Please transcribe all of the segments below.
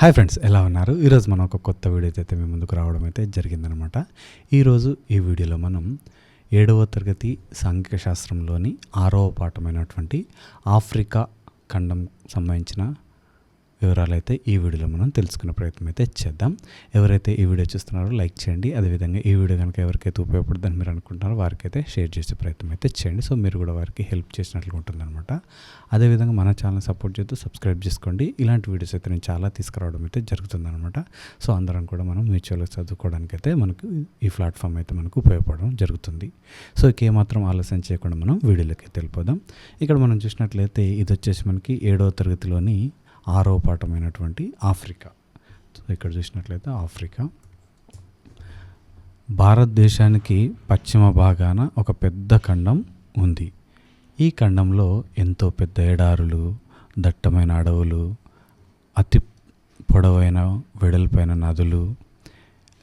Hi friends ఎలా ఉన్నారు? ఈరోజు మనం ఒక కొత్త వీడియో అయితే మీ ముందుకు రావడం అయితే జరిగిందనమాట. ఈరోజు ఈ వీడియోలో మనం ఏడవ తరగతి సాంఘిక శాస్త్రంలోని ఆరవ పాఠమైనటువంటి ఆఫ్రికా ఖండం సంబంధించిన వివరాలు అయితే ఈ వీడియోలో మనం తెలుసుకునే ప్రయత్నం అయితే చేద్దాం. ఎవరైతే ఈ వీడియో చూస్తున్నారో లైక్ చేయండి. అదేవిధంగా ఈ వీడియో కనుక ఎవరికైతే ఉపయోగపడుతుందని మీరు అనుకుంటున్నారో వారికైతే షేర్ చేసే ప్రయత్నం అయితే చేయండి. సో మీరు కూడా వారికి హెల్ప్ చేసినట్లుగా ఉంటుందన్నమాట. అదేవిధంగా మన ఛానల్ సపోర్ట్ చేస్తూ సబ్స్క్రైబ్ చేసుకోండి. ఇలాంటి వీడియోస్ అయితే నేను చాలా తీసుకురావడం అయితే జరుగుతుందన్నమాట. సో అందరం కూడా మనం మ్యూచువల్గా చదువుకోవడానికి అయితే మనకు ఈ ప్లాట్ఫామ్ అయితే మనకు ఉపయోగపడడం జరుగుతుంది. సో ఇక ఏమాత్రం ఆలస్యం చేయకుండా మనం వీడియోలోకి వెళ్ళిపోదాం. ఇక్కడ మనం చూసినట్లయితే ఇది వచ్చేసి మనకి ఏడవ తరగతిలోని ఆరోపాఠమైనటువంటి ఆఫ్రికా. సో ఇక్కడ చూసినట్లయితే ఆఫ్రికా. భారతదేశానికి పశ్చిమ భాగాన ఒక పెద్ద ఖండం ఉంది. ఈ ఖండంలో ఎంతో పెద్ద ఎడారులు దట్టమైన అడవులు అతి పొడవైన వెడల్పైన నదులు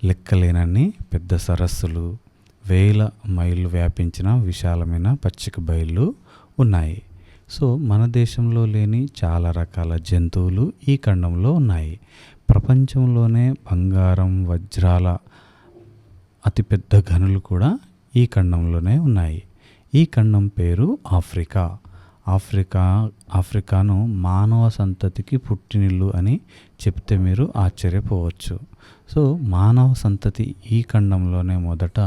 లెక్కలేనన్ని పెద్ద సరస్సులు వేల మైళ్ళు వ్యాపించిన విశాలమైన పచ్చిక బయళ్ళు ఉన్నాయి. సో మన దేశంలో లేని చాలా రకాల జంతువులు ఈ ఖండంలో ఉన్నాయి. ప్రపంచంలోనే బంగారం వజ్రాల అతిపెద్ద గనులు కూడా ఈ ఖండంలోనే ఉన్నాయి. ఈ ఖండం పేరు ఆఫ్రికా. ఆఫ్రికా ఆఫ్రికాను మానవ సంతతికి పుట్టినిల్లు అని చెప్తే మీరు ఆశ్చర్యపోవచ్చు. సో మానవ సంతతి ఈ ఖండంలోనే మొదట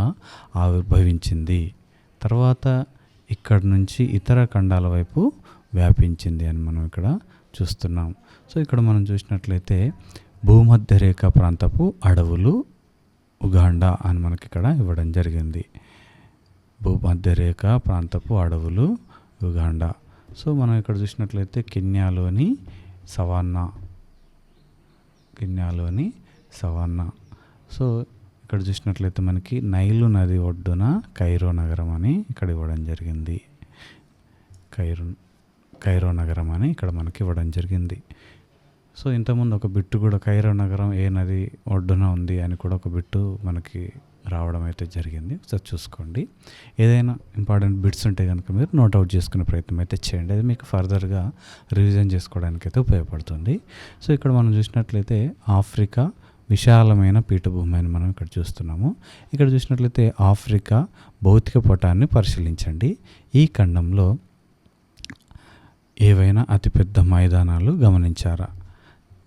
ఆవిర్భవించింది. తర్వాత ఇక్కడ నుంచి ఇతర ఖండాల వైపు వ్యాపించింది అని మనం ఇక్కడ చూస్తున్నాం. సో ఇక్కడ మనం చూసినట్లయితే భూమధ్య రేఖ ప్రాంతపు అడవులు ఉగాండా అని మనకి ఇక్కడ ఇవ్వడం జరిగింది. భూమధ్య రేఖ ప్రాంతపు అడవులు ఉగాండా. సో మనం ఇక్కడ చూసినట్లయితే కెన్యాలోని సవాన్నా. కెన్యాలోని సవాన్నా. సో ఇక్కడ చూసినట్లయితే మనకి నైలు నది ఒడ్డున కైరో నగరం అని ఇక్కడ ఇవ్వడం జరిగింది. కైరో కైరో నగరం అని ఇక్కడ మనకి ఇవ్వడం జరిగింది. సో ఇంతకుముందు ఒక బిట్టు కూడా కైరో నగరం ఏ నది ఒడ్డున ఉంది అని కూడా ఒక బిట్టు మనకి రావడం అయితే జరిగింది. ఒకసారి చూసుకోండి. ఏదైనా ఇంపార్టెంట్ బిట్స్ ఉంటే కనుక మీరు నోట్అవుట్ చేసుకునే ప్రయత్నం అయితే చేయండి. అది మీకు ఫర్దర్గా రివిజన్ చేసుకోవడానికి అయితే ఉపయోగపడుతుంది. సో ఇక్కడ మనం చూసినట్లయితే ఆఫ్రికా విశాలమైన పీఠభూమి అని మనం ఇక్కడ చూస్తున్నాము. ఇక్కడ చూసినట్లయితే ఆఫ్రికా భౌతిక పటాన్ని పరిశీలించండి. ఈ ఖండంలో ఏవైనా అతిపెద్ద మైదానాలు గమనించారా?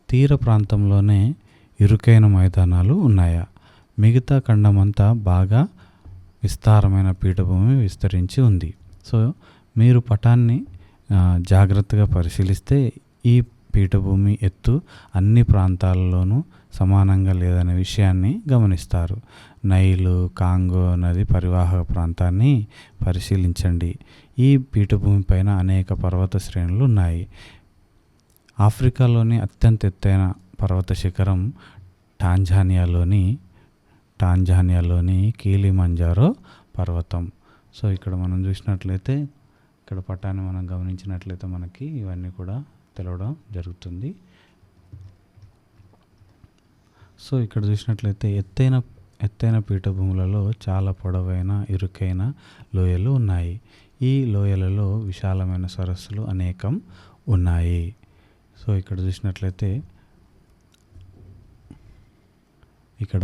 తీర ప్రాంతంలోనే ఇరుకైన మైదానాలు ఉన్నాయా? మిగతా ఖండమంతా బాగా విస్తారమైన పీఠభూమి విస్తరించి ఉంది. సో మీరు పటాన్ని జాగ్రత్తగా పరిశీలిస్తే ఈ పీఠభూమి ఎత్తు అన్ని ప్రాంతాలలోనూ సమానంగా లేదనే విషయాన్ని గమనిస్తారు. నైలు కాంగో నది పరివాహక ప్రాంతాన్ని పరిశీలించండి. ఈ పీఠభూమి పైన అనేక పర్వత శ్రేణులు ఉన్నాయి. ఆఫ్రికాలోని అత్యంత ఎత్తైన పర్వత శిఖరం టాంజానియాలోని టాంజానియాలోని కీలిమంజారో పర్వతం. సో ఇక్కడ మనం చూసినట్లయితే ఇక్కడ పటాన్ని మనం గమనించినట్లయితే మనకి ఇవన్నీ కూడా తెలవడం జరుగుతుంది. సో ఇక్కడ చూసినట్లయితే ఎత్తైన ఎత్తైన పీఠభూములలో చాలా పొడవైన ఇరుకైన లోయలు ఉన్నాయి. ఈ లోయలలో విశాలమైన సరస్సులు అనేకం ఉన్నాయి. సో ఇక్కడ చూసినట్లయితే ఇక్కడ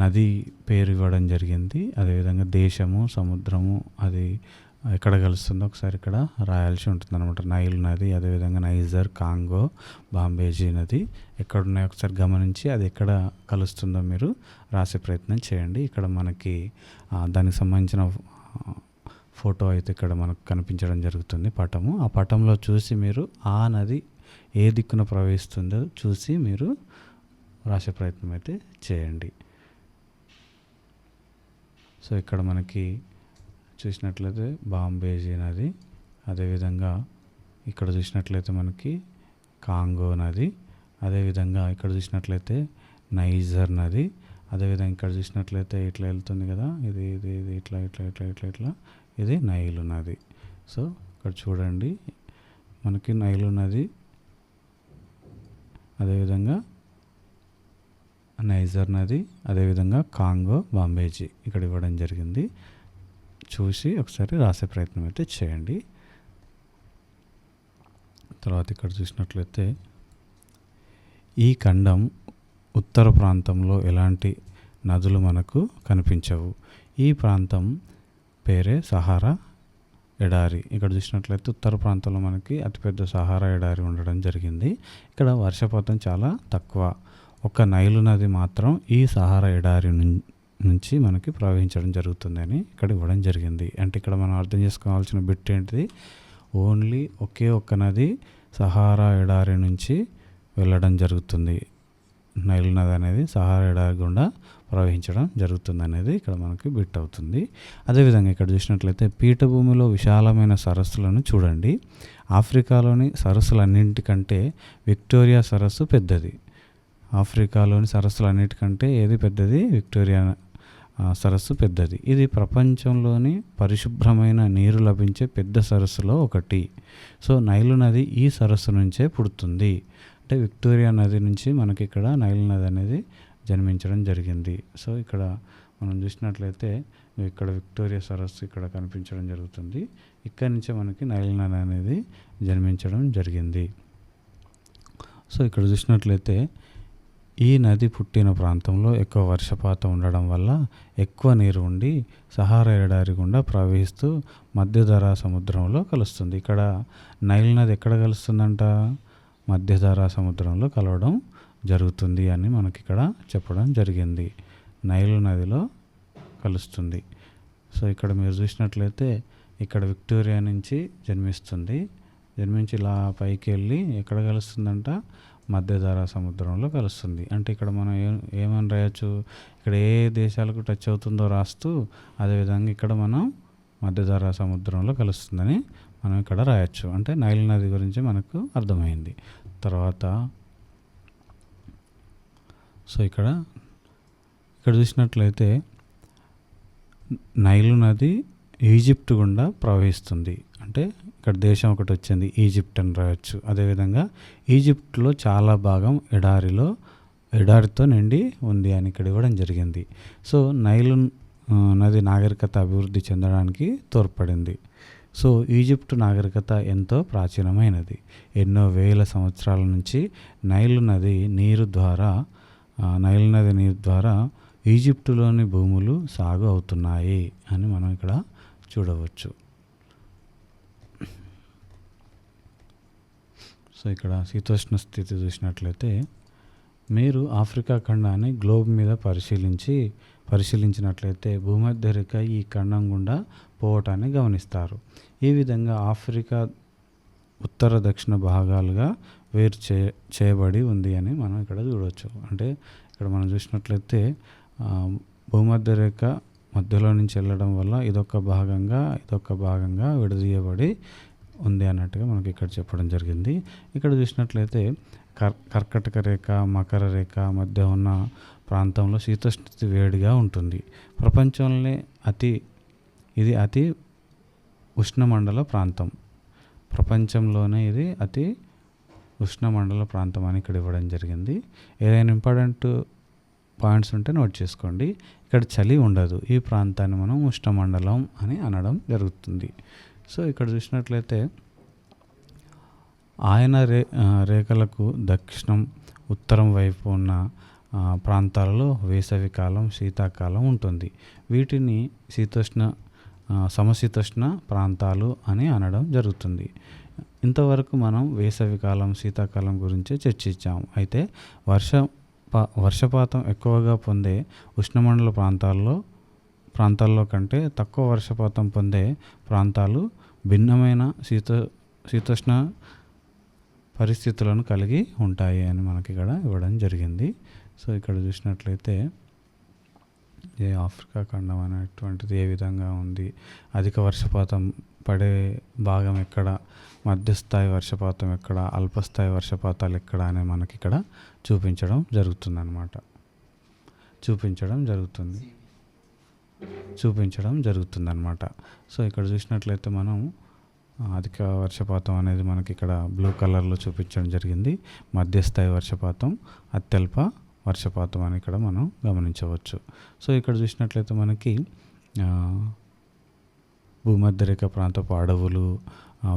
నది పేరు ఇవ్వడం జరిగింది. అదేవిధంగా దేశము సముద్రము అది ఎక్కడ కలుస్తుందో ఒకసారి ఇక్కడ రాయాల్సి ఉంటుంది అనమాట నైల్ నది అదేవిధంగా నైజర్ కాంగో బాంబేజీ నది ఎక్కడున్నాయో ఒకసారి గమనించి అది ఎక్కడ కలుస్తుందో మీరు రాసే ప్రయత్నం చేయండి. ఇక్కడ మనకి దానికి సంబంధించిన ఫోటో అయితే ఇక్కడ మనకు కనిపించడం జరుగుతుంది పటము. ఆ పటంలో చూసి మీరు ఆ నది ఏ దిక్కున ప్రవహిస్తుందో చూసి మీరు రాసే ప్రయత్నం అయితే చేయండి. సో ఇక్కడ మనకి చూసినట్లయితే బాంబేజీ నది అదేవిధంగా ఇక్కడ చూసినట్లయితే మనకి కాంగో నది. అదేవిధంగా ఇక్కడ చూసినట్లయితే నైజర్ నది. అదేవిధంగా ఇక్కడ చూసినట్లయితే ఇట్లా వెళ్తుంది కదా ఇది ఇది ఇది ఇట్లా ఇట్లా ఇట్లా ఇట్లా ఇట్లా. ఇది నైలు నది. సో ఇక్కడ చూడండి మనకి నైలు నది. అదేవిధంగా నైజర్ నది. అదేవిధంగా కాంగో బాంబేజీ. ఇక్కడ ఇవ్వడం జరిగింది. చూసి ఒకసారి రాసే ప్రయత్నం అయితే చేయండి. తర్వాత ఇక్కడ చూసినట్లయితే ఈ ఖండం ఉత్తర ప్రాంతంలో ఎలాంటి నదులు మనకు కనిపించవు. ఈ ప్రాంతం పేరే సహారా ఎడారి. ఇక్కడ చూసినట్లయితే ఉత్తర ప్రాంతంలో మనకి అతిపెద్ద సహారా ఎడారి ఉండడం జరిగింది. ఇక్కడ వర్షపాతం చాలా తక్కువ. ఒక నైలు నది మాత్రం ఈ సహారా ఎడారి నుంచి మనకి ప్రవహించడం జరుగుతుంది అని ఇక్కడ ఇవ్వడం జరిగింది. అంటే ఇక్కడ మనం అర్థం చేసుకోవాల్సిన బిట్ ఏంటిది? ఓన్లీ ఒకే ఒక్క నది సహారా ఎడారి నుంచి వెళ్ళడం జరుగుతుంది. నైల్ నది అనేది సహారా ఎడారి గుండా ప్రవహించడం జరుగుతుంది అనేది ఇక్కడ మనకి బిట్ అవుతుంది. అదేవిధంగా ఇక్కడ చూసినట్లయితే పీఠభూమిలో విశాలమైన సరస్సులను చూడండి. ఆఫ్రికాలోని సరస్సులన్నింటికంటే విక్టోరియా సరస్సు పెద్దది. ఆఫ్రికాలోని సరస్సులన్నిటికంటే ఏది పెద్దది? విక్టోరియా సరస్సు పెద్దది. ఇది ప్రపంచంలోని పరిశుభ్రమైన నీరు లభించే పెద్ద సరస్సులో ఒకటి. సో నైలు నది ఈ సరస్సు నుంచే పుడుతుంది. అంటే విక్టోరియా నది నుంచి మనకి ఇక్కడ నైలు నది అనేది జన్మించడం జరిగింది. సో ఇక్కడ మనం చూసినట్లయితే ఇక్కడ విక్టోరియా సరస్సు ఇక్కడ కనిపించడం జరుగుతుంది. ఇక్కడ నుంచే మనకి నైలు నది అనేది జన్మించడం జరిగింది. సో ఇక్కడ చూసినట్లయితే ఈ నది పుట్టిన ప్రాంతంలో ఎక్కువ వర్షపాతం ఉండడం వల్ల ఎక్కువ నీరు ఉండి సహారా ఎడారి గుండా ప్రవహిస్తూ మధ్యధరా సముద్రంలో కలుస్తుంది. ఇక్కడ నైల్ నది ఎక్కడ కలుస్తుందంట? మధ్యధరా సముద్రంలో కలవడం జరుగుతుంది అని మనకి ఇక్కడ చెప్పడం జరిగింది. నైల్ నదిలో కలుస్తుంది. సో ఇక్కడ మీరు చూసినట్లయితే ఇక్కడ విక్టోరియా నుంచి జన్మిస్తుంది. జన్మించి ఇలా పైకి వెళ్ళి ఎక్కడ కలుస్తుందంట? మధ్యధరా సముద్రంలో కలుస్తుంది. అంటే ఇక్కడ మనం ఏ ఏమని రాయొచ్చు ఇక్కడ ఏ దేశాలకు టచ్ అవుతుందో రాస్తూ అదేవిధంగా ఇక్కడ మనం మధ్యధరా సముద్రంలో కలుస్తుందని మనం ఇక్కడ రాయొచ్చు. అంటే నైల్ నది గురించి మనకు అర్థమైంది. తర్వాత సో ఇక్కడ ఇక్కడ చూసినట్లయితే నైలు నది ఈజిప్ట్ గుండా ప్రవహిస్తుంది. అంటే ఇక్కడ దేశం ఒకటి వచ్చింది ఈజిప్ట్ అని రాయొచ్చు. అదేవిధంగా ఈజిప్ట్లో చాలా భాగం ఎడారిలో ఎడారితో నిండి ఉంది అని ఇక్కడ ఇవ్వడం జరిగింది. సో నైలు నది నాగరికత అభివృద్ధి చెందడానికి తోడ్పడింది. సో ఈజిప్ట్ నాగరికత ఎంతో ప్రాచీనమైనది. ఎన్నో వేల సంవత్సరాల నుంచి నైలు నది నీరు ద్వారా నైలు నది నీరు ద్వారా ఈజిప్టులోని భూములు సాగు అవుతున్నాయి అని మనం ఇక్కడ చూడవచ్చు. సో ఇక్కడ శీతోష్ణ స్థితి చూసినట్లయితే మీరు ఆఫ్రికా ఖండాన్ని గ్లోబ్ మీద పరిశీలించి పరిశీలించినట్లయితే భూమధ్య రేఖ ఈ ఖండం గుండా పోవటాన్ని గమనిస్తారు. ఈ విధంగా ఆఫ్రికా ఉత్తర దక్షిణ భాగాలుగా వేరు చే చేయబడి ఉంది అని మనం ఇక్కడ చూడవచ్చు అంటే ఇక్కడ మనం చూసినట్లయితే భూమధ్యరేఖ భూమధ్య రేఖ మధ్యలో నుంచి వెళ్ళడం వల్ల ఇదొక భాగంగా ఇదొక భాగంగా విడదీయబడి ఉంది అన్నట్టుగా మనకి ఇక్కడ చెప్పడం జరిగింది. ఇక్కడ చూసినట్లయితే కర్ కర్కటక రేఖ మకర రేఖ మధ్య ఉన్న ప్రాంతంలో శీతస్థితి వేడిగా ఉంటుంది. ప్రపంచంలోనే అతి ఇది అతి ఉష్ణమండల ప్రాంతం. ప్రపంచంలోనే ఇది అతి ఉష్ణమండల ప్రాంతం అని ఇక్కడ ఇవ్వడం జరిగింది. ఏదైనా ఇంపార్టెంట్ పాయింట్స్ ఉంటే నోట్ చేసుకోండి. ఇక్కడ చలి ఉండదు. ఈ ప్రాంతాన్ని మనం ఉష్ణమండలం అని అనడం జరుగుతుంది. సో ఇక్కడ చూసినట్లయితే ఆయన రే రేఖలకు దక్షిణం ఉత్తరం వైపు ఉన్న ప్రాంతాలలో వేసవి కాలం శీతాకాలం ఉంటుంది. వీటిని శీతోష్ణ సమశీతోష్ణ ప్రాంతాలు అని అనడం జరుగుతుంది. ఇంతవరకు మనం వేసవి కాలం శీతాకాలం గురించి చర్చించాం. అయితే వర్ష ప- వర్షపాతం ఎక్కువగా పొందే ఉష్ణమండల ప్రాంతాల్లో ప్రాంతాల్లో కంటే తక్కువ వర్షపాతం పొందే ప్రాంతాలు భిన్నమైన శీత శీతోష్ణ పరిస్థితులను కలిగి ఉంటాయి అని మనకి ఇక్కడ ఇవ్వడం జరిగింది. సో ఇక్కడ చూసినట్లయితే ఏ ఆఫ్రికా ఖండం అనేటువంటిది ఏ విధంగా ఉంది? అధిక వర్షపాతం పడే భాగం ఎక్కడ? మధ్యస్థాయి వర్షపాతం ఎక్కడ? అల్పస్థాయి వర్షపాతాలు ఎక్కడ? అని మనకి ఇక్కడ చూపించడం జరుగుతుందన్నమాట. చూపించడం జరుగుతుంది. చూపించడం జరుగుతుందన్నమాట. సో ఇక్కడ చూసినట్లయితే మనం అధిక వర్షపాతం అనేది మనకి ఇక్కడ బ్లూ కలర్లో చూపించడం జరిగింది. మధ్యస్థాయి వర్షపాతం అత్యల్ప వర్షపాతం అని ఇక్కడ మనం గమనించవచ్చు. సో ఇక్కడ చూసినట్లయితే మనకి భూమధ్యరేఖ ప్రాంతపు అడవులు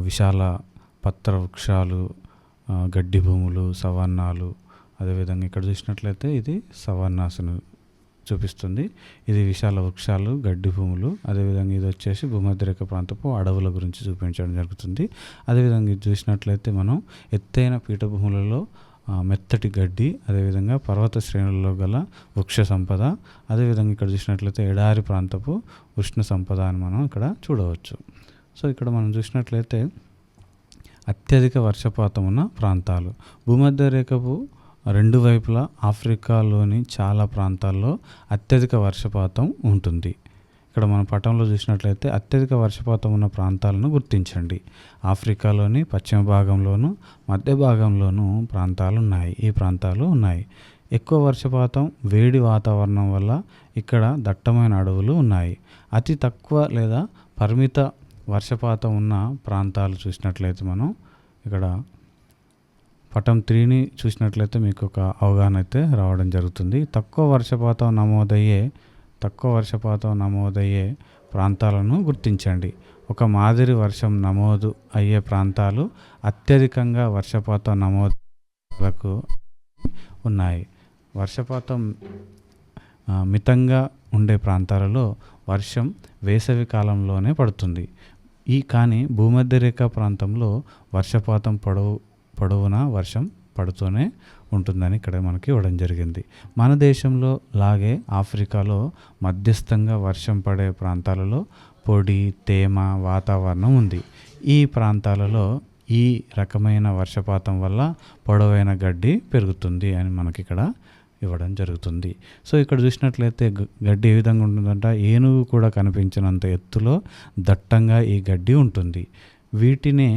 విశాల పత్ర వృక్షాలు గడ్డి భూములు సవర్ణాలు అదేవిధంగా ఇక్కడ చూసినట్లయితే ఇది సవర్ణాసును. చూపిస్తుంది. ఇది విశాల వృక్షాలు గడ్డి భూములు. అదేవిధంగా ఇది వచ్చేసి భూమధ్యరేఖ ప్రాంతపు అడవుల గురించి చూపించడం జరుగుతుంది. అదేవిధంగా ఇది చూసినట్లయితే మనం ఎత్తైన పీఠభూములలో మెత్తటి గడ్డి అదేవిధంగా పర్వత శ్రేణుల్లో గల వృక్ష సంపద అదేవిధంగా ఇక్కడ చూసినట్లయితే ఎడారి ప్రాంతపు ఉష్ణ సంపద అని మనం ఇక్కడ చూడవచ్చు. సో ఇక్కడ మనం చూసినట్లయితే అత్యధిక వర్షపాతం ఉన్న ప్రాంతాలు. భూమధ్య రేఖపు రెండు వైపులా ఆఫ్రికాలోని చాలా ప్రాంతాల్లో అత్యధిక వర్షపాతం ఉంటుంది. ఇక్కడ మన పటంలో చూసినట్లయితే అత్యధిక వర్షపాతం ఉన్న ప్రాంతాలను గుర్తించండి. ఆఫ్రికాలోని పశ్చిమ భాగంలోను మధ్య భాగంలోను ప్రాంతాలు ఉన్నాయి ఈ ప్రాంతాలు ఉన్నాయి. ఎక్కువ వర్షపాతం వేడి వాతావరణం వల్ల ఇక్కడ దట్టమైన అడవులు ఉన్నాయి. అతి తక్కువ లేదా పరిమిత వర్షపాతం ఉన్న ప్రాంతాలు చూసినట్లయితే మనం ఇక్కడ పటం త్రీని చూసినట్లయితే మీకు ఒక అవగాహన అయితే రావడం జరుగుతుంది. తక్కువ వర్షపాతం నమోదయ్యే తక్కువ వర్షపాతం నమోదయ్యే ప్రాంతాలను గుర్తించండి. ఒక మాదిరి వర్షం నమోదు అయ్యే ప్రాంతాలు అత్యధికంగా వర్షపాతం నమోదులకు ఉన్నాయి. వర్షపాతం మితంగా ఉండే ప్రాంతాలలో వర్షం వేసవి కాలంలోనే పడుతుంది. ఈ కానీ భూమధ్యరేఖ ప్రాంతంలో వర్షపాతం పొడవు పొడవునా వర్షం పడుతూనే ఉంటుందని ఇక్కడ మనకి ఇవ్వడం జరిగింది. మన దేశంలో లాగే ఆఫ్రికాలో మధ్యస్థంగా వర్షం పడే ప్రాంతాలలో పొడి తేమ వాతావరణం ఉంది. ఈ ప్రాంతాలలో ఈ రకమైన వర్షపాతం వల్ల పొడవైన గడ్డి పెరుగుతుంది అని మనకి ఇక్కడ ఇవ్వడం జరుగుతుంది. సో ఇక్కడ చూసినట్లయితే గడ్డి ఏ విధంగా ఉంటుందంట? ఏనుగు కూడా కనిపించినంత ఎత్తులో దట్టంగా ఈ గడ్డి ఉంటుంది. వీటినే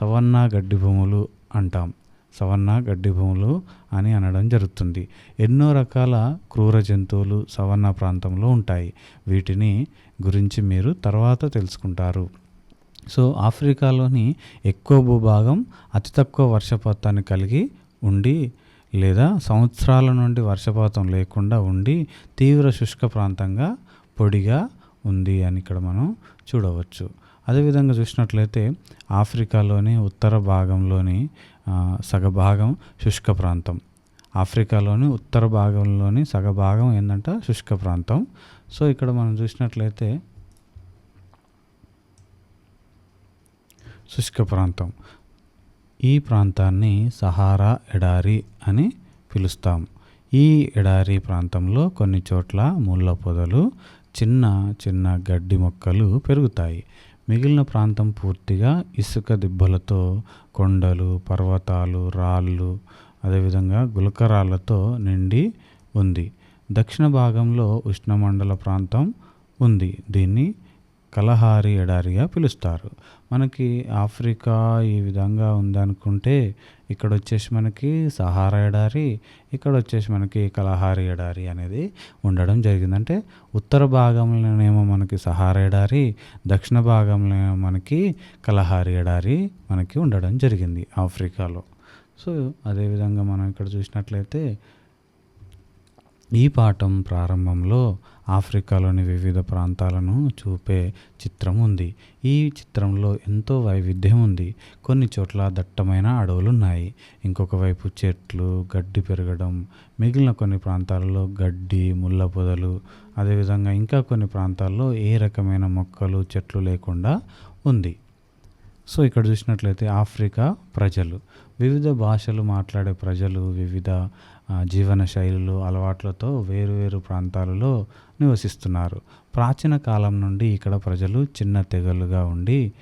సవన్నా గడ్డి భూములు అంటాం. సవర్ణ గడ్డి భూములు అని అనడం జరుగుతుంది. ఎన్నో రకాల క్రూర జంతువులు సవర్ణ ప్రాంతంలో ఉంటాయి. వీటిని గురించి మీరు తర్వాత తెలుసుకుంటారు. సో ఆఫ్రికాలోని ఎక్కువ భూభాగం అతి తక్కువ వర్షపాతాన్ని కలిగి ఉండి లేదా సంవత్సరాల నుండి వర్షపాతం లేకుండా ఉండి తీవ్ర శుష్క ప్రాంతంగా పొడిగా ఉంది అని ఇక్కడ మనం చూడవచ్చు. అదేవిధంగా చూసినట్లయితే ఆఫ్రికాలోని ఉత్తర భాగంలోని సగభాగం శుష్క ప్రాంతం. ఆఫ్రికాలోని ఉత్తర భాగంలోని సగభాగం ఏంటంట శుష్క ప్రాంతం. సో ఇక్కడ మనం చూసినట్లయితే శుష్క ప్రాంతం. ఈ ప్రాంతాన్ని సహారా ఎడారి అని పిలుస్తాం. ఈ ఎడారి ప్రాంతంలో కొన్ని చోట్ల ముళ్ళ పొదలు చిన్న చిన్న గడ్డి మొక్కలు పెరుగుతాయి. మిగిలిన ప్రాంతం పూర్తిగా ఇసుక దిబ్బలతో కొండలు పర్వతాలు రాళ్ళు అదేవిధంగా గులకరాళ్ళతో నిండి ఉంది. దక్షిణ భాగంలో ఉష్ణమండల ప్రాంతం ఉంది. దీన్ని కలహారి ఎడారిగా పిలుస్తారు. మనకి ఆఫ్రికా ఈ విధంగా ఉందనుకుంటే ఇక్కడ వచ్చేసి మనకి సహారా ఎడారి ఇక్కడ వచ్చేసి మనకి కలహారి ఎడారి అనేది ఉండడం జరిగింది. అంటే ఉత్తర భాగంలోనేమో మనకి సహారా ఎడారి దక్షిణ భాగంలోనేమో మనకి కలహారి ఎడారి మనకి ఉండడం జరిగింది ఆఫ్రికాలో. సో అదేవిధంగా మనం ఇక్కడ చూసినట్లయితే ఈ పాఠం ప్రారంభంలో ఆఫ్రికాలోని వివిధ ప్రాంతాలను చూపే చిత్రం ఉంది. ఈ చిత్రంలో ఎంతో వైవిధ్యం ఉంది. కొన్ని చోట్ల దట్టమైన అడవులు ఉన్నాయి ఇంకొక వైపు చెట్లు గడ్డి పెరగడం మిగిలిన కొన్ని ప్రాంతాలలో గడ్డి ముళ్ళ పొదలు అదేవిధంగా ఇంకా కొన్ని ప్రాంతాల్లో ఏ రకమైన మొక్కలు చెట్లు లేకుండా ఉంది. సో ఇక్కడ చూసినట్లయితే ఆఫ్రికా ప్రజలు. వివిధ భాషలు మాట్లాడే ప్రజలు వివిధ జీవన శైలులు అలవాట్లతో వేరువేరు ప్రాంతాలలో నివసిస్తున్నారు. ప్రాచీన కాలం నుండి ఇక్కడ ప్రజలు చిన్న తెగలుగా ఉండి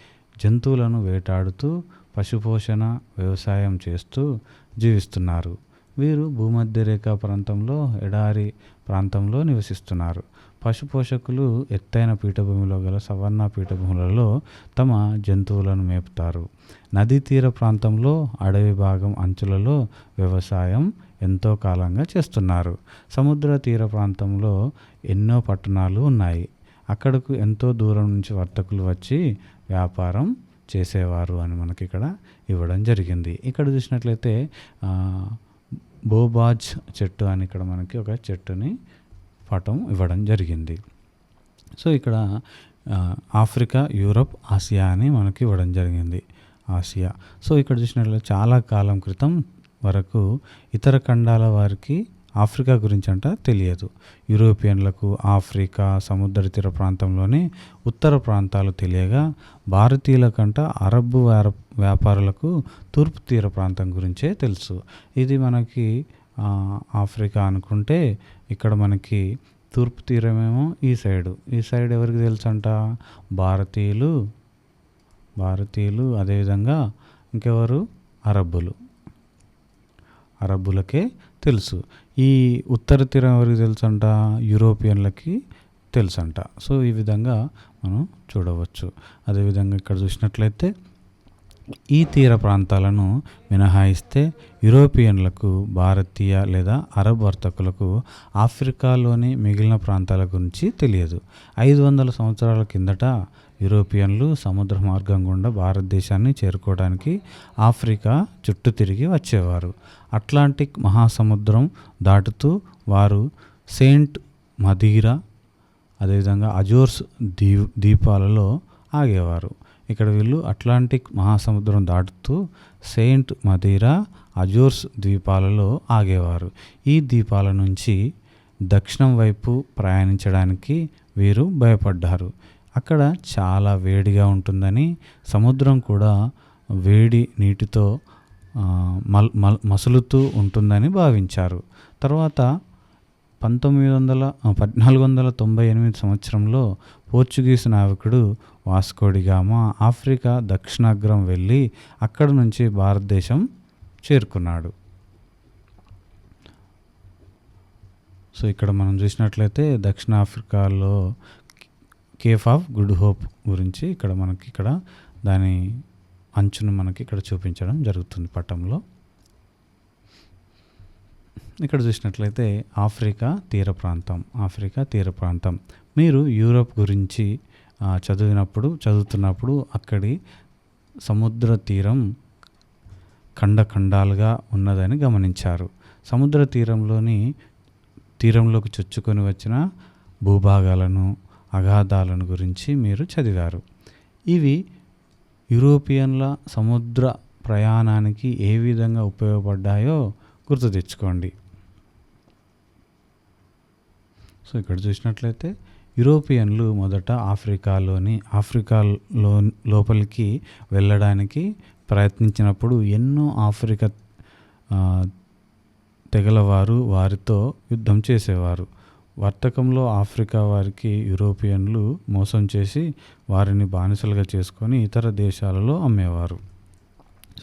జంతువులను వేటాడుతూ పశుపోషణ వ్యవసాయం చేస్తూ జీవిస్తున్నారు. వీరు భూమధ్యరేఖ ప్రాంతంలో ఎడారి ప్రాంతంలో నివసిస్తున్నారు. పశుపోషకులు ఎత్తైన పీఠభూమిలో గల సవర్ణ పీఠభూములలో తమ జంతువులను మేపుతారు. నదీ తీర ప్రాంతంలో అడవి భాగం అంచులలో వ్యవసాయం ఎంతో కాలంగా చేస్తున్నారు. సముద్ర తీర ప్రాంతంలో ఎన్నో పట్టణాలు ఉన్నాయి. అక్కడకు ఎంతో దూరం నుంచి వర్తకులు వచ్చి వ్యాపారం చేసేవారు అని మనకి ఇక్కడ ఇవ్వడం జరిగింది. ఇక్కడ చూసినట్లయితే బోబాజ్ చెట్టు అని ఇక్కడ మనకి ఒక చెట్టుని పటం ఇవ్వడం జరిగింది. సో ఇక్కడ ఆఫ్రికా యూరప్ ఆసియా అని మనకి ఇవ్వడం జరిగింది. ఆసియా. సో ఇక్కడ చూసినట్లయితే చాలా కాలం క్రితం వరకు ఇతర ఖండాల వారికి ఆఫ్రికా గురించి అంట తెలియదు. యూరోపియన్లకు ఆఫ్రికా సముద్ర తీర ప్రాంతంలోని ఉత్తర ప్రాంతాలు తెలియగా భారతీయుల కంట అరబ్బు వ్యాపారులకు తూర్పు తీర ప్రాంతం గురించే తెలుసు. ఇది మనకి ఆఫ్రికా అనుకుంటే ఇక్కడ మనకి తూర్పు తీరమేమో ఈ సైడు. ఈ సైడ్ ఎవరికి తెలుసు అంట భారతీయులు భారతీయులు అదేవిధంగా ఇంకెవరు? అరబ్బులు. అరబ్బులకే తెలుసు. ఈ ఉత్తర తీరం ఎవరికి తెలుసు అంట యూరోపియన్లకి తెలుసు అంట సో ఈ విధంగా మనం చూడవచ్చు. అదేవిధంగా ఇక్కడ చూసినట్లయితే ఈ తీర ప్రాంతాలను మినహాయిస్తే యూరోపియన్లకు భారతీయ లేదా అరబ్ వర్తకులకు ఆఫ్రికాలోని మిగిలిన ప్రాంతాల గురించి తెలియదు. ఐదు వందల సంవత్సరాల కిందట యూరోపియన్లు సముద్ర మార్గం గుండా భారతదేశాన్ని చేరుకోవడానికి ఆఫ్రికా చుట్టూ తిరిగి వచ్చేవారు. అట్లాంటిక్ మహాసముద్రం దాటుతూ వారు సెయింట్ మదీరా అదేవిధంగా అజోర్స్ దీ ద్వీపాలలో ఆగేవారు. ఇక్కడ వీళ్ళు అట్లాంటిక్ మహాసముద్రం దాటుతూ సెయింట్ మదీరా అజోర్స్ ద్వీపాలలో ఆగేవారు. ఈ ద్వీపాల నుంచి దక్షిణం వైపు ప్రయాణించడానికి వీరు భయపడ్డారు. అక్కడ చాలా వేడిగా ఉంటుందని సముద్రం కూడా వేడి నీటితో మల్ మల్ మసులుతూ ఉంటుందని భావించారు. తర్వాత పంతొమ్మిది వందల పద్నాలుగు వందల తొంభై ఎనిమిది సంవత్సరంలో పోర్చుగీస్ నావికుడు వాస్కోడిగామా ఆఫ్రికా దక్షిణాగ్రం వెళ్ళి అక్కడ నుంచి భారతదేశం చేరుకున్నాడు. సో ఇక్కడ మనం చూసినట్లయితే దక్షిణాఫ్రికాలో కేఫ్ ఆఫ్ గుడ్ హోప్ గురించి ఇక్కడ మనకి ఇక్కడ దాని అంచును మనకి ఇక్కడ చూపించడం జరుగుతుంది పటంలో. ఇక్కడ చూసినట్లయితే ఆఫ్రికా తీర ప్రాంతం ఆఫ్రికా తీర ప్రాంతం. మీరు యూరోప్ గురించి చదివినప్పుడు చదువుతున్నప్పుడు అక్కడి సముద్ర తీరం ఖండ ఖండాలుగా ఉన్నదని గమనించారు. సముద్ర తీరంలోని తీరంలోకి చొచ్చుకొని వచ్చిన భూభాగాలను అగాధాలను గురించి మీరు చదివారు. ఇవి యూరోపియన్ల సముద్ర ప్రయాణానికి ఏ విధంగా ఉపయోగపడ్డాయో గుర్తు తెచ్చుకోండి. సో ఇక్కడ చూసినట్లయితే యూరోపియన్లు మొదట ఆఫ్రికాలోని ఆఫ్రికాలో లోపలికి వెళ్ళడానికి ప్రయత్నించినప్పుడు ఎన్నో ఆఫ్రికా తెగలవారు వారితో యుద్ధం చేసేవారు. వర్తకంలో ఆఫ్రికా వారికి యూరోపియన్లు మోసం చేసి వారిని బానిసలుగా చేసుకొని ఇతర దేశాలలో అమ్మేవారు.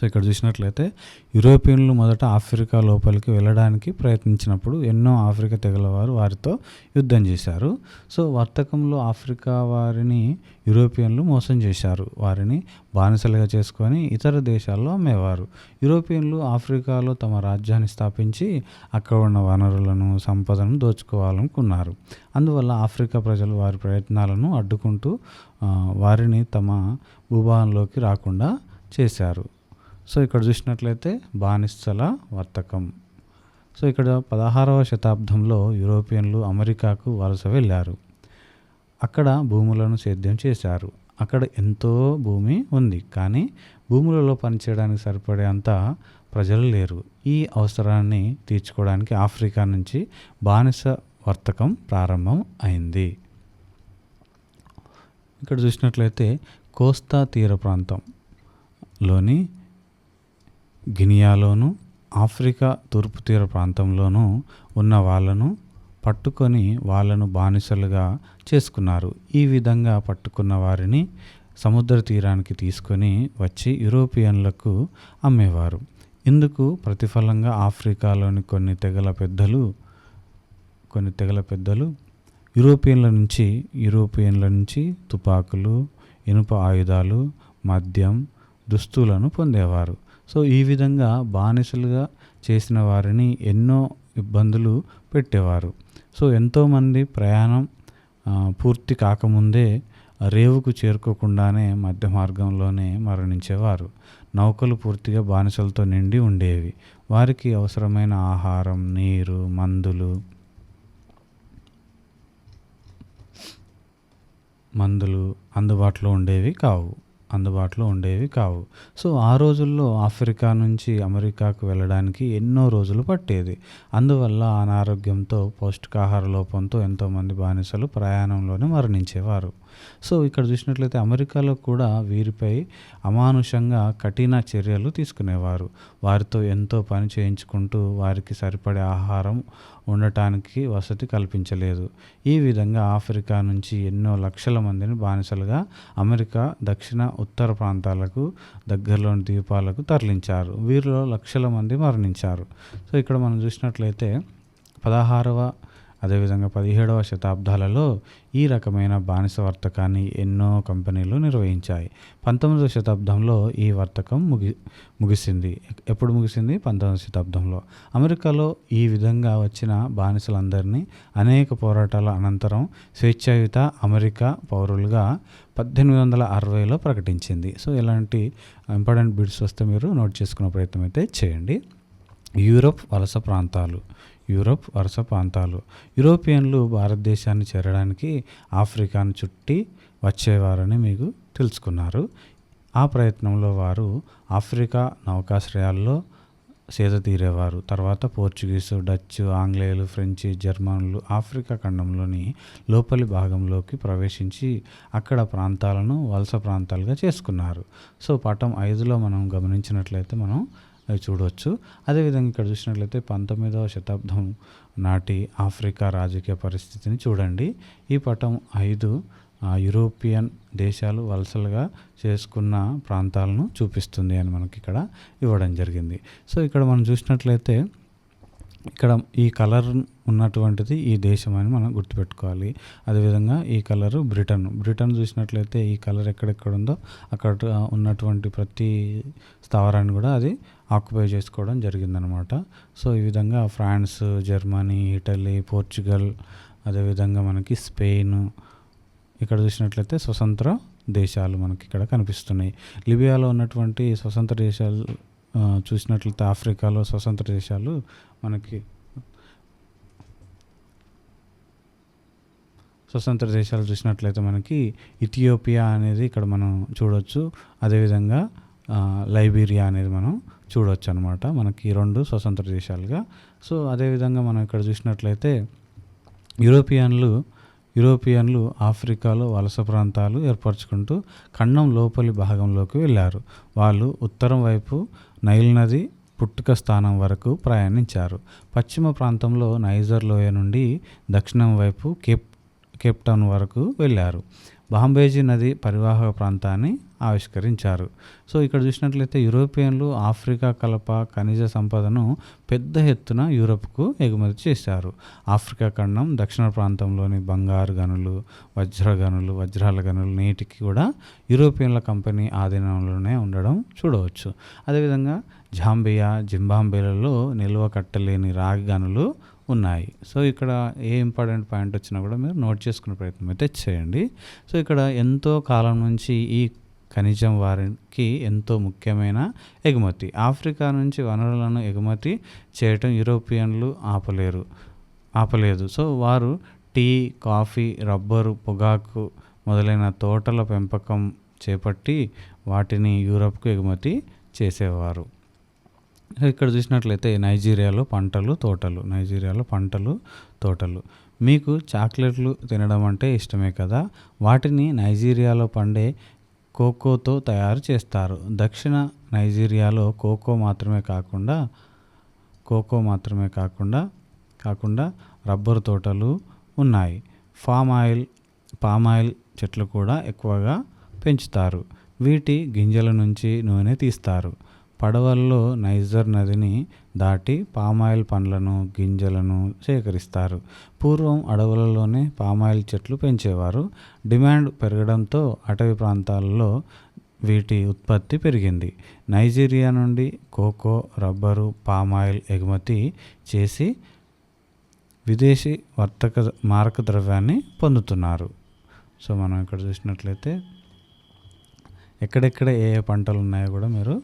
సో ఇక్కడ చూసినట్లయితే యూరోపియన్లు మొదట ఆఫ్రికా లోపలికి వెళ్ళడానికి ప్రయత్నించినప్పుడు ఎన్నో ఆఫ్రికా తెగలవారు వారితో యుద్ధం చేశారు. సో వర్తకంలో ఆఫ్రికా వారిని యూరోపియన్లు మోసం చేశారు. వారిని బానిసలుగా చేసుకొని ఇతర దేశాల్లో అమ్మేవారు. యూరోపియన్లు ఆఫ్రికాలో తమ రాజ్యాన్ని స్థాపించి అక్కడ ఉన్న వనరులను సంపదను దోచుకోవాలనుకున్నారు. అందువల్ల ఆఫ్రికా ప్రజలు వారి ప్రయత్నాలను అడ్డుకుంటూ వారిని తమ భూభాగంలోకి రాకుండా చేశారు. సో ఇక్కడ చూసినట్లయితే బానిసల వర్తకం. సో ఇక్కడ పదహారవ శతాబ్దంలో యూరోపియన్లు అమెరికాకు వలస వెళ్ళారు. అక్కడ భూములను సేద్యం చేశారు. అక్కడ ఎంతో భూమి ఉంది. కానీ భూములలో పనిచేయడానికి సరిపడేంత ప్రజలు లేరు. ఈ అవసరాన్ని తీర్చుకోవడానికి ఆఫ్రికా నుంచి బానిస వర్తకం ప్రారంభం అయింది. ఇక్కడ చూసినట్లయితే కోస్తా తీర ప్రాంతంలోని గినియాలోను ఆఫ్రికా తూర్పు తీర ప్రాంతంలోనూ ఉన్న వాళ్ళను పట్టుకొని వాళ్ళను బానిసలుగా చేసుకున్నారు. ఈ విధంగా పట్టుకున్న వారిని సముద్ర తీరానికి తీసుకొని వచ్చి యూరోపియన్లకు అమ్మేవారు. ఇందుకు ప్రతిఫలంగా ఆఫ్రికాలోని కొన్ని తెగల పెద్దలు కొన్ని తెగల పెద్దలు యూరోపియన్ల నుంచి యూరోపియన్ల నుంచి తుపాకులు ఇనుప ఆయుధాలు మద్యం దుస్తులను పొందేవారు. సో ఈ విధంగా బానిసలుగా చేసిన వారిని ఎన్నో ఇబ్బందులు పెట్టేవారు. సో ఎంతోమంది ప్రయాణం పూర్తి కాకముందే రేవుకు చేరుకోకుండానే మధ్య మార్గంలోనే మరణించేవారు. నౌకలు పూర్తిగా బానిసలతో నిండి ఉండేవి. వారికి అవసరమైన ఆహారం నీరు మందులు మందులు అందుబాటులో ఉండేవి కావు. అందుబాటులో ఉండేవి కావు. సో ఆ రోజుల్లో ఆఫ్రికా నుంచి అమెరికాకు వెళ్ళడానికి ఎన్నో రోజులు పట్టేది. అందువల్ల అనారోగ్యంతో పౌష్టికాహార లోపంతో ఎంతోమంది బానిసలు ప్రయాణంలోనే మరణించేవారు. సో ఇక్కడ చూసినట్లయితే అమెరికాలో కూడా వీరిపై అమానుషంగా కఠిన చర్యలు తీసుకునేవారు. వారితో ఎంతో పని చేయించుకుంటూ వారికి సరిపడే ఆహారం ఉండటానికి వసతి కల్పించలేదు. ఈ విధంగా ఆఫ్రికా నుంచి ఎన్నో లక్షల మందిని బానిసలుగా అమెరికా దక్షిణ ఉత్తర ప్రాంతాలకు దగ్గరలోని ద్వీపాలకు తరలించారు. వీరిలో లక్షల మంది మరణించారు. సో ఇక్కడ మనం చూసినట్లయితే పదహారవ అదేవిధంగా పదిహేడవ శతాబ్దాలలో ఈ రకమైన బానిస వర్తకాన్ని ఎన్నో కంపెనీలు నిర్వహించాయి. పంతొమ్మిదవ శతాబ్దంలో ఈ వర్తకం ముగి ముగిసింది. ఎప్పుడు ముగిసింది? పంతొమ్మిదవ శతాబ్దంలో. అమెరికాలో ఈ విధంగా వచ్చిన బానిసలందరినీ అనేక పోరాటాల అనంతరం స్వేచ్ఛాయుత అమెరికా పౌరులుగా పద్దెనిమిది వందల అరవైలో ప్రకటించింది. సో ఇలాంటి ఇంపార్టెంట్ బిడ్స్ వస్తే మీరు నోట్ చేసుకునే ప్రయత్నం అయితే చేయండి. యూరప్ వలస ప్రాంతాలు. యూరప్ వలస ప్రాంతాలు. యూరోపియన్లు భారతదేశాన్ని చేరడానికి ఆఫ్రికాను చుట్టి వచ్చేవారని మీకు తెలుసుకున్నారు. ఆ ప్రయత్నంలో వారు ఆఫ్రికా నౌకాశ్రయాల్లో సేద తీరేవారు. తర్వాత పోర్చుగీసు డచ్ ఆంగ్లేయులు ఫ్రెంచి జర్మన్లు ఆఫ్రికా ఖండంలోని లోపలి భాగంలోకి ప్రవేశించి అక్కడ ప్రాంతాలను వలస ప్రాంతాలుగా చేసుకున్నారు. సో పటం ఐదులో మనం గమనించినట్లయితే మనం అవి చూడవచ్చు అదేవిధంగా ఇక్కడ చూసినట్లయితే పంతొమ్మిదవ శతాబ్దం నాటి ఆఫ్రికా రాజకీయ పరిస్థితిని చూడండి. ఈ పటం ఐదు యూరోపియన్ దేశాలు వలసలుగా చేసుకున్న ప్రాంతాలను చూపిస్తుంది అని మనకి ఇక్కడ ఇవ్వడం జరిగింది. సో ఇక్కడ మనం చూసినట్లయితే ఇక్కడ ఈ కలర్ ఉన్నటువంటిది ఈ దేశం అని మనం గుర్తుపెట్టుకోవాలి. అదేవిధంగా ఈ కలరు బ్రిటన్. బ్రిటన్ చూసినట్లయితే ఈ కలర్ ఎక్కడెక్కడ ఉందో అక్కడ ఉన్నటువంటి ప్రతి స్థావరాన్ని కూడా అది ఆక్యుపై చేసుకోవడం జరిగిందనమాట. సో ఈ విధంగా ఫ్రాన్స్ జర్మనీ ఇటలీ పోర్చుగల్ అదేవిధంగా మనకి స్పెయిన్ ఇక్కడ చూసినట్లయితే స్వతంత్ర దేశాలు మనకి ఇక్కడ కనిపిస్తున్నాయి. లిబియాలో ఉన్నటువంటి స్వతంత్ర దేశాలు చూసినట్లయితే ఆఫ్రికాలో స్వతంత్ర దేశాలు మనకి స్వతంత్ర దేశాలు చూసినట్లయితే మనకి ఇథియోపియా అనేది ఇక్కడ మనం చూడవచ్చు అదేవిధంగా లైబీరియా అనేది మనం చూడొచ్చు అనమాట మనకి రెండు స్వతంత్ర దేశాలుగా. సో అదేవిధంగా మనం ఇక్కడ చూసినట్లయితే యూరోపియన్లు యూరోపియన్లు ఆఫ్రికాలో వలస ప్రాంతాలు ఏర్పరచుకుంటూ ఖండం లోపలి భాగంలోకి వెళ్ళారు. వాళ్ళు ఉత్తరం వైపు నైల్ నది పుట్టుక స్థానం వరకు ప్రయాణించారు. పశ్చిమ ప్రాంతంలో నైజర్ లోయ నుండి దక్షిణం వైపు కేప్ కేప్ టౌన్ వరకు వెళ్ళారు. బాంబేజీ నది పరివాహక ప్రాంతాన్ని ఆవిష్కరించారు. సో ఇక్కడ చూసినట్లయితే యూరోపియన్లు ఆఫ్రికా కలప ఖనిజ సంపదను పెద్ద ఎత్తున యూరప్కు ఎగుమతి చేశారు. ఆఫ్రికా ఖండం దక్షిణ ప్రాంతంలోని బంగారు గనులు వజ్ర గనులు వజ్రాల గనులు నేటికి కూడా యూరోపియన్ల కంపెనీ ఆధీనంలోనే ఉండడం చూడవచ్చు. అదేవిధంగా జాంబియా జింబాంబేలలో నిల్వ కట్టలేని రాగి గనులు ఉన్నాయి. సో ఇక్కడ ఏ ఇంపార్టెంట్ పాయింట్ వచ్చినా కూడా మీరు నోట్ చేసుకునే ప్రయత్నం అయితే చేయండి. సో ఇక్కడ ఎంతో కాలం నుంచి ఈ ఖనిజం వారికి ఎంతో ముఖ్యమైన ఎగుమతి. ఆఫ్రికా నుంచి వనరులను ఎగుమతి చేయటం యూరోపియన్లు ఆపలేరు ఆపలేదు. సో వారు టీ కాఫీ రబ్బరు పొగాకు మొదలైన తోటల పెంపకం చేపట్టి వాటిని యూరప్కు ఎగుమతి చేసేవారు. ఇక్కడ చూసినట్లయితే నైజీరియాలో పంటలు తోటలు. నైజీరియాలో పంటలు తోటలు. మీకు చాక్లెట్లు తినడం అంటే ఇష్టమే కదా? వాటిని నైజీరియాలో పండే కోకోతో తయారు చేస్తారు. దక్షిణ నైజీరియాలో కోకో మాత్రమే కాకుండా కోకో మాత్రమే కాకుండా కాకుండా రబ్బరు తోటలు ఉన్నాయి. ఫామ్ ఆయిల్ పామ్ ఆయిల్ చెట్లు కూడా ఎక్కువగా పెంచుతారు. వీటి గింజల నుంచి నూనె తీస్తారు. పడవల్లో నైజర్ నదిని దాటి పామాయిల్ పండ్లను గింజలను సేకరిస్తారు. పూర్వం అడవులలోనే పామాయిల్ చెట్లు పెంచేవారు. డిమాండ్ పెరగడంతో అటవీ ప్రాంతాల్లో వీటి ఉత్పత్తి పెరిగింది. నైజీరియా నుండి కోకో రబ్బరు పామాయిల్ ఎగుమతి చేసి విదేశీ వర్తక మారక ద్రవ్యాన్ని పొందుతున్నారు. సో మనం ఇక్కడ చూసినట్లయితే ఎక్కడెక్కడ ఏ ఏ పంటలు ఉన్నాయో కూడా మీరు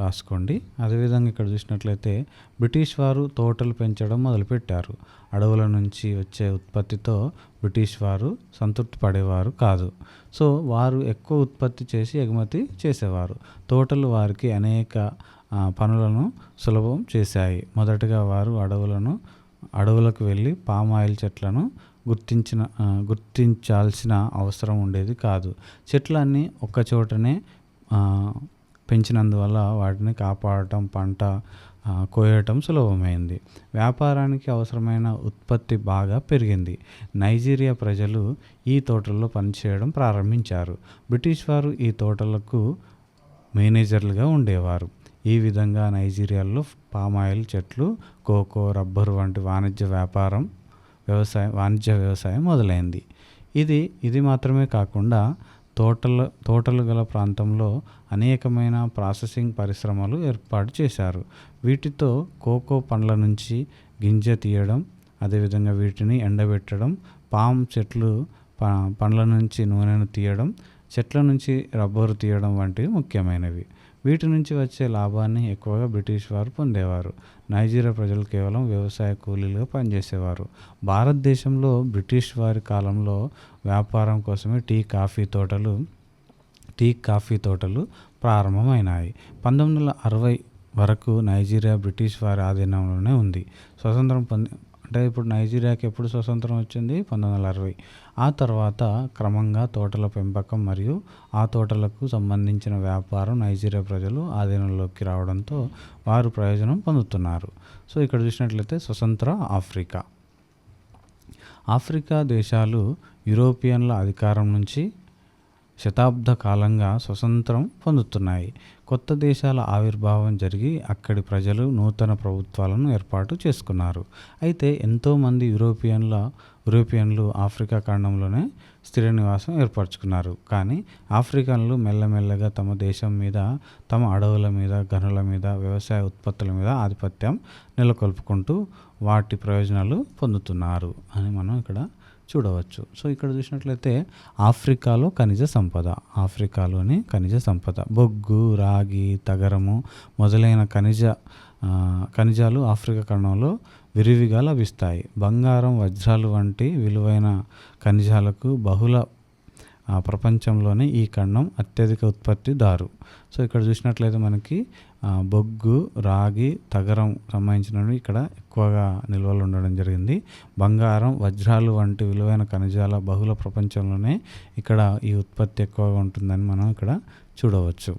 రాసుకోండి. అదేవిధంగా ఇక్కడ చూసినట్లయితే బ్రిటిష్ వారు తోటలు పెంచడం మొదలుపెట్టారు. అడవుల నుంచి వచ్చే ఉత్పత్తితో బ్రిటిష్ వారు సంతృప్తి పడేవారు కాదు. సో వారు ఎక్కువ ఉత్పత్తి చేసి ఎగుమతి చేసేవారు. తోటలు వారికి అనేక పనులను సులభం చేశాయి. మొదటగా వారు అడవులను అడవులకు వెళ్ళి పామాయిల్ చెట్లను గుర్తించిన గుర్తించాల్సిన అవసరం ఉండేది కాదు. చెట్లన్నీ ఒక్క చోటనే పెంచినందువల్ల వాటిని కాపాడటం పంట కోయటం సులభమైంది. వ్యాపారానికి అవసరమైన ఉత్పత్తి బాగా పెరిగింది. నైజీరియా ప్రజలు ఈ తోటల్లో పనిచేయడం ప్రారంభించారు. బ్రిటిష్ వారు ఈ తోటలకు మేనేజర్లుగా ఉండేవారు. ఈ విధంగా నైజీరియాలో పామాయిల్ చెట్లు కోకో రబ్బరు వంటి వాణిజ్య వ్యాపారం వ్యవసాయం వాణిజ్య వ్యవసాయం మొదలైంది. ఇది ఇది మాత్రమే కాకుండా తోటల తోటలు గల ప్రాంతంలో అనేకమైన ప్రాసెసింగ్ పరిశ్రమలు ఏర్పాటు చేశారు. వీటితో కోకో పండ్ల నుంచి గింజ తీయడం అదేవిధంగా వీటిని ఎండబెట్టడం పామ్ చెట్లు ప- పండ్ల నుంచి నూనెను తీయడం చెట్ల నుంచి రబ్బరు తీయడం వంటివి ముఖ్యమైనవి. వీటి నుంచి వచ్చే లాభాన్ని ఎక్కువగా బ్రిటిష్ వారు పొందేవారు. నైజీరియా ప్రజలు కేవలం వ్యవసాయ కూలీలుగా పనిచేసేవారు. భారతదేశంలో బ్రిటిష్ వారి కాలంలో వ్యాపారం కోసమే టీ కాఫీ తోటలు టీ కాఫీ తోటలు ప్రారంభమైనాయి. పంతొమ్మిది వందల అరవై వరకు నైజీరియా బ్రిటిష్ వారి ఆధీనంలోనే ఉంది. స్వతంత్రం పొంది అంటే ఇప్పుడు నైజీరియాకి ఎప్పుడు స్వతంత్రం వచ్చింది? పంతొమ్మిది వందల అరవై. ఆ తర్వాత క్రమంగా తోటల పెంపకం మరియు ఆ తోటలకు సంబంధించిన వ్యాపారం నైజీరియా ప్రజలు ఆధీనంలోకి రావడంతో వారు ప్రయోజనం పొందుతున్నారు. సో ఇక్కడ చూసినట్లయితే స్వతంత్ర ఆఫ్రికా. ఆఫ్రికా దేశాలు యూరోపియన్ల అధికారం నుంచి శతాబ్ద కాలంగా స్వతంత్రం పొందుతున్నాయి. కొత్త దేశాల ఆవిర్భావం జరిగి అక్కడి ప్రజలు నూతన ప్రభుత్వాలను ఏర్పాటు చేసుకున్నారు. అయితే ఎంతోమంది యూరోపియన్ల యూరోపియన్లు ఆఫ్రికా ఖండంలోనే స్థిర నివాసం ఏర్పరచుకున్నారు. కానీ ఆఫ్రికన్లు మెల్లమెల్లగా తమ దేశం మీద తమ అడవుల మీద గనుల మీద వ్యవసాయ ఉత్పత్తుల మీద ఆధిపత్యం నెలకొల్పుకుంటూ వాటి ప్రయోజనాలు పొందుతున్నారు అని మనం ఇక్కడ చూడవచ్చు. సో ఇక్కడ చూసినట్లయితే ఆఫ్రికాలో ఖనిజ సంపద ఆఫ్రికాలోని ఖనిజ సంపద. బొగ్గు రాగి తగరము మొదలైన ఖనిజ ఖనిజాలు ఆఫ్రికా ఖండంలో విరివిగా లభిస్తాయి. బంగారం వజ్రాలు వంటి విలువైన ఖనిజాలకు బహుళ ప్రపంచంలోనే ఈ ఖండం అత్యధిక ఉత్పత్తిదారు. సో ఇక్కడ చూసినట్లయితే మనకి బొగ్గు రాగి తగరం సంబంధించినవి ఇక్కడ ఎక్కువగా నిల్వలు ఉండడం జరిగింది. బంగారం వజ్రాలు వంటి విలువైన ఖనిజాల బహుళ ప్రపంచంలోనే ఇక్కడ ఈ ఉత్పత్తి ఎక్కువగా ఉంటుందని మనం ఇక్కడ చూడవచ్చు.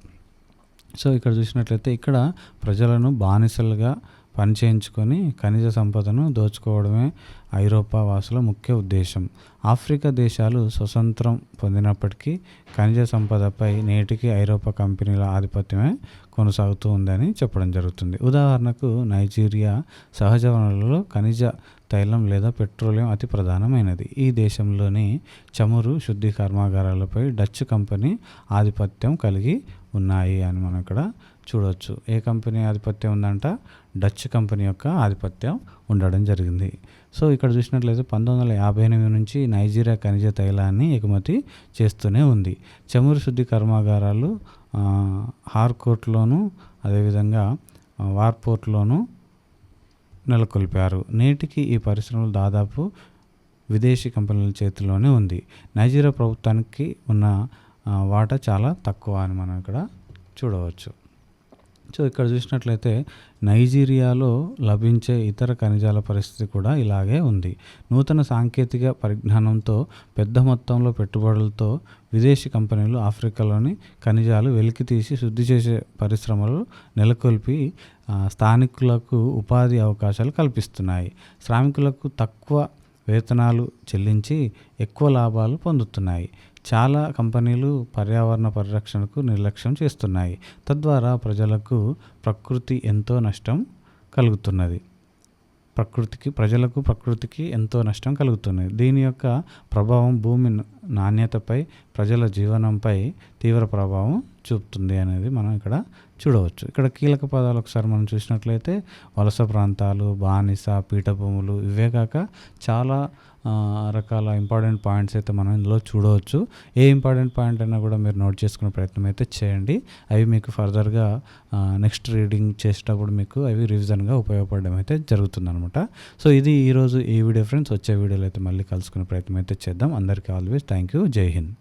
సో ఇక్కడ చూసినట్లయితే ఇక్కడ ప్రజలను బానిసలుగా పని చేయించుకొని ఖనిజ సంపదను దోచుకోవడమే ఐరోపా వాసుల ముఖ్య ఉద్దేశం. ఆఫ్రికా దేశాలు స్వతంత్రం పొందినప్పటికీ ఖనిజ సంపదపై నేటికి ఐరోపా కంపెనీల ఆధిపత్యమే కొనసాగుతూ ఉందని చెప్పడం జరుగుతుంది. ఉదాహరణకు నైజీరియా సహజ వనరులలో ఖనిజ తైలం లేదా పెట్రోలియం అతి ప్రధానమైనది. ఈ దేశంలోని చమురు శుద్ధి కర్మాగారాలపై డచ్ కంపెనీ ఆధిపత్యం కలిగి ఉన్నాయి అని మనం ఇక్కడ చూడవచ్చు ఏ కంపెనీ ఆధిపత్యం ఉందంట? డచ్ కంపెనీ యొక్క ఆధిపత్యం ఉండడం జరిగింది. సో ఇక్కడ చూసినట్లయితే పంతొమ్మిది వందల యాభై ఎనిమిది నుంచి నైజీరియా ఖనిజ తైలాన్ని ఎగుమతి చేస్తూనే ఉంది. చమురు శుద్ధి కర్మాగారాలు హార్కోర్ట్లోను అదేవిధంగా వార్పోర్ట్లోను నెలకొల్పారు. నేటికి ఈ పరిశ్రమలు దాదాపు విదేశీ కంపెనీల చేతిలోనే ఉంది. నైజీరియా ప్రభుత్వానికి ఉన్న వాటా చాలా తక్కువ అని మనం ఇక్కడ చూడవచ్చు. సో ఇక్కడ చూసినట్లయితే నైజీరియాలో లభించే ఇతర ఖనిజాల పరిస్థితి కూడా ఇలాగే ఉంది. నూతన సాంకేతిక పరిజ్ఞానంతో పెద్ద మొత్తంలో పెట్టుబడులతో విదేశీ కంపెనీలు ఆఫ్రికాలోని ఖనిజాలు వెలికితీసి శుద్ధి చేసే పరిశ్రమలు నెలకొల్పి స్థానికులకు ఉపాధి అవకాశాలు కల్పిస్తున్నాయి. శ్రామికులకు తక్కువ వేతనాలు చెల్లించి ఎక్కువ లాభాలు పొందుతున్నాయి. చాలా కంపెనీలు పర్యావరణ పరిరక్షణకు నిర్లక్ష్యం చేస్తున్నాయి. తద్వారా ప్రజలకు ప్రకృతి ఎంతో నష్టం కలుగుతున్నది. ప్రకృతికి ప్రజలకు ప్రకృతికి ఎంతో నష్టం కలుగుతున్నది. దీని యొక్క ప్రభావం భూమి నాణ్యతపై ప్రజల జీవనంపై తీవ్ర ప్రభావం చూపుతుంది అనేది మనం ఇక్కడ చూడవచ్చు. ఇక్కడ కీలక పదాలు ఒకసారి మనం చూసినట్లయితే వలస ప్రాంతాలు బానిస పీఠభూములు ఇవే కాక చాలా రకాల ఇంపార్టెంట్ పాయింట్స్ అయితే మనం ఇందులో చూడవచ్చు. ఏ ఇంపార్టెంట్ పాయింట్ అయినా కూడా మీరు నోట్ చేసుకునే ప్రయత్నం అయితే చేయండి. అవి మీకు ఫర్దర్గా నెక్స్ట్ రీడింగ్ చేసేటప్పుడు మీకు అవి రివిజన్గా ఉపయోగపడడం అయితే జరుగుతుందనమాట సో ఇది ఈరోజు ఈ వీడియో ఫ్రెండ్స్ వచ్చే వీడియోలో అయితే మళ్ళీ కలుసుకునే ప్రయత్నం అయితే చేద్దాం. అందరికీ ఆల్వేస్ థ్యాంక్ యూ జై హింద్.